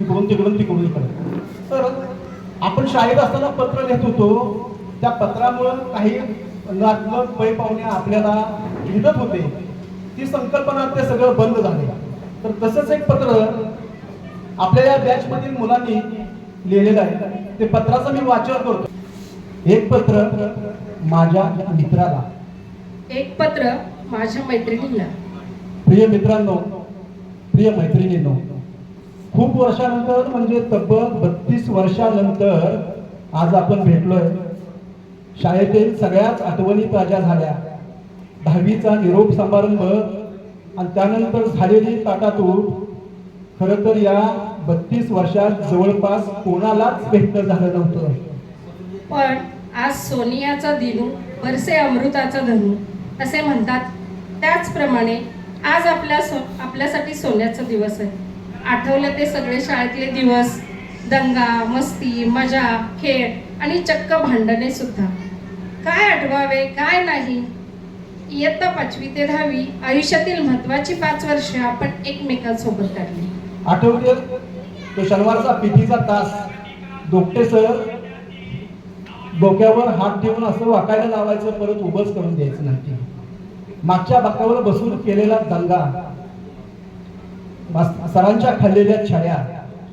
तिकडून तिकडून तिकडून इकडे. तर आपण शाळेत असताना पत्र लिहित होतो. त्या पत्रामुळं काही नातलं पै पाहुणे आपल्याला लिहित होते. ती संकल्पना ते सगळं बंद झाले. तर तसंच एक पत्र आपल्या या बॅच मधील मुलांनी लिहिलेलं आहे. ते पत्राचं मी वाचन करतो. एक पत्र माझ्या मित्राला. एक पत्र माझ्या मैत्रिणीला प्रिय मित्रांनो प्रिय मैत्रिणींनो खूप वर्षानंतर म्हणजे तब्बल बत्तीस वर्षानंतर आज आपण भेटलोय. शाळेतील सगळ्याच आठवणी ताज्या झाल्या. दहावीचा निरोप समारंभ आणि त्यानंतर झालेली ताटातूट खरं तर या बत्तीस वर्षात जवळपास कोणालाच भेटणं झालं नव्हतं. पण आज सोनियाचा दिनू वरसे अमृताचा धनू असे म्हणतात. त्याचप्रमाणे आज आपल्या सो आपल्यासाठी सोन्याचा दिवस आहे. आठवलं ते सगळे शाळेतले दिवस दंगा मस्ती मजा खेळ आणि चक्क भांडणे सुद्धा. काय आठवावे काय नाही? इयत्ता पाचवी ते दहावी आयुष्यातील महत्वाची पाच वर्ष आपण एकमेकांसोबत काढली. आठवते तो शनिवारचा पिठीचा तास. दोपटे सर डोक्यावर हात ठेवून असं वाकायला लावायचं परत उभंच करून द्यायचं नाही. मागच्या बाकावर बसून केलेला दंगा. सरांच्या खाल्लेल्या छड्या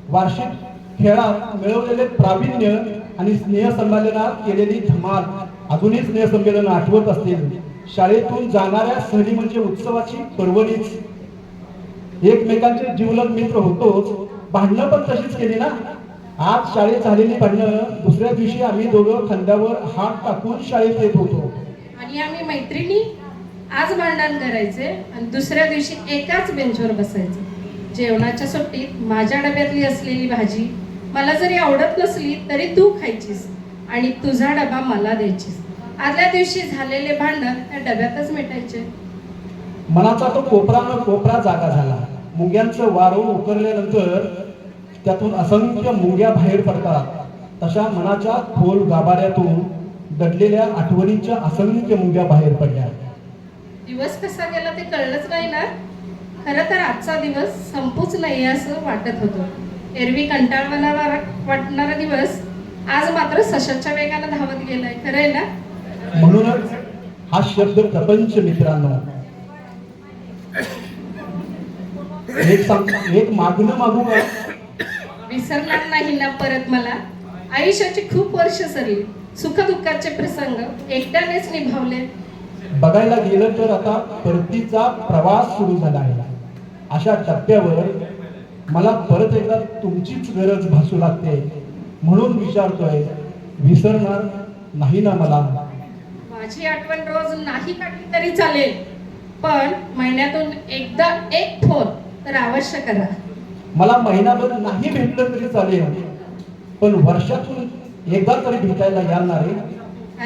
वार्षिक खेळात मिळवलेले प्रावीण्य आणि स्नेहसंमेलनात केलेली धमाल अजूनही स्नेहसंमेलन आठवत असतील. शाळेतून जाणाऱ्या सहली म्हणजे उत्सवाची पर्वणीच. एकमेकांचे जीवलग मित्र होतोच. भांडणं पण तशीच केली ना? आज शाळेत झालेली भांडणं दुसऱ्या दिवशी आम्ही दोघं खांद्यावर हात टाकून शाळेत येत होतो. आणि आम्ही मैत्रिणी आज भांडण करायचे आणि दुसऱ्या दिवशी एकाच बेंचवर बसायचे. जेवणाच्या सुट्टीत माझ्या डब्यातली असलेली भाजी मला जरी आवडत नसली तरी तू खायचीस आणि तुझा डबा मला द्यायचीस. आदल्या दिवशी झालेले भांडण त्या डब्यातच मिटायचे. मनाचा तो कोपरा न कोपरा जागा झाला. मुंग्यांचं वारं उकरल्यानंतर त्यातून असंख्य मुंग्या बाहेर पडतात. तशा मनाच्या खोल गाभाऱ्यातून दडलेल्या आठवणींच्या असंख्य मुंग्या बाहेर पडल्या. दिवस कसा गेला ते कळलंच नाही ना? खरं तर आजचा दिवस संपूच नाही असं वाटत होतं. एरवी कंटाळवाना वाटणारा दिवस आज मात्र सशाच्या वेगानं धावत गेलाय. खरं आहे ना? म्हणूनच हा शब्द प्रपंच मित्रांनो. एक सांग एक मागणं मागू विसरणार नाही ना परत मला? आयुष्याची खूप वर्ष सरली सुखदुःखाचे प्रसंग एकट्यानेच निभावले. बघायला गेलं तर आता परतीचा प्रवास सुरू झाला आहे. अशा टप्प्यावर मला परत एकदा तुमचीच गरज भासू लागते म्हणून विचारतोय विसरणार नाही ना मला? माझी आठवण रोज नाही काढली तरी चालेल पण महिन्यातून एकदा एक फोन तर अवश्य करा. मला महिनाभर नाही भेटलं तरी चालेल पण वर्षातून एकदा तरी भेटायला येणार आहे.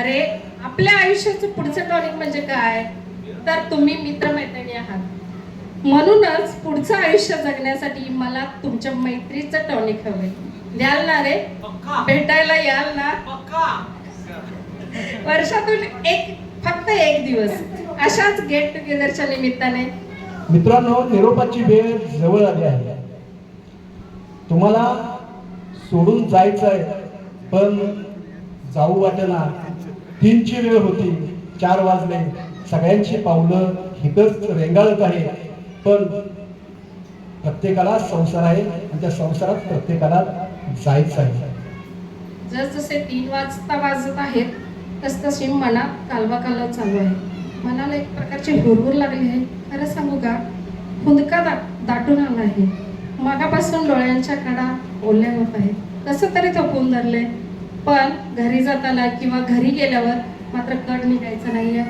अरे आपल्या आयुष्याचं पुढचं टॉनिक म्हणजे काय? तर तुम्ही मित्रमैत्रिणी आहात. म्हणूनच पुढचं आयुष्य जगण्यासाठी मला तुमच्या मैत्रीचं टॉनिक हवंय. द्याल ना रे? भेटायला याल ना? वर्षातून एक फक्त एक दिवस. अशाच गेट टुगेदरच्या निमित्ताने. मित्रांनो निरोपाची वेळ जवळ आली आहे. तुम्हाला सोडून जायचं आहे पण जाऊ वाटेना. तीनची वेळ होती चार वाजले. सगळ्यांची पावलं हितच रेंगाळत आहे पण प्रत्येकाला संसार आहे आणि त्या संसारात प्रत्येकाला जायचं आहे. जसजसे तीन वाजता वाजत आहेत तसतशी मनात कालवा कालव चालू आहे. मनाला एक प्रकारची हुरहुर लागली आहे. खरं सांगू का? हुंदका दा दाटून आला आहे. मागापासून डोळ्यांच्या कडा ओल्या होत आहेत. कसं तरी थोपून धरले. पण घरी जाताना किंवा घरी गेल्यावर मात्र कड निघायचं नाहीये.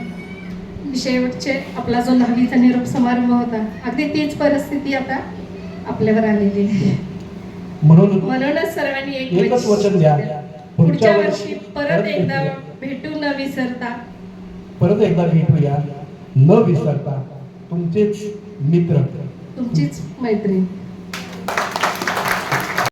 शेवटचे आपला जो दहावीचा निरोप समारंभ होता अगदी तीच परिस्थिती आता आपल्यावर आलेली आहे. म्हणून म्हणूनच सर्वांनी एक एकच वचन द्या. पुढच्या वर्षी परत एकदा भेटू न विसरता. परत एकदा भेटूया. न विसरता. तुमचेच मित्र. तुमचीच मैत्रीण.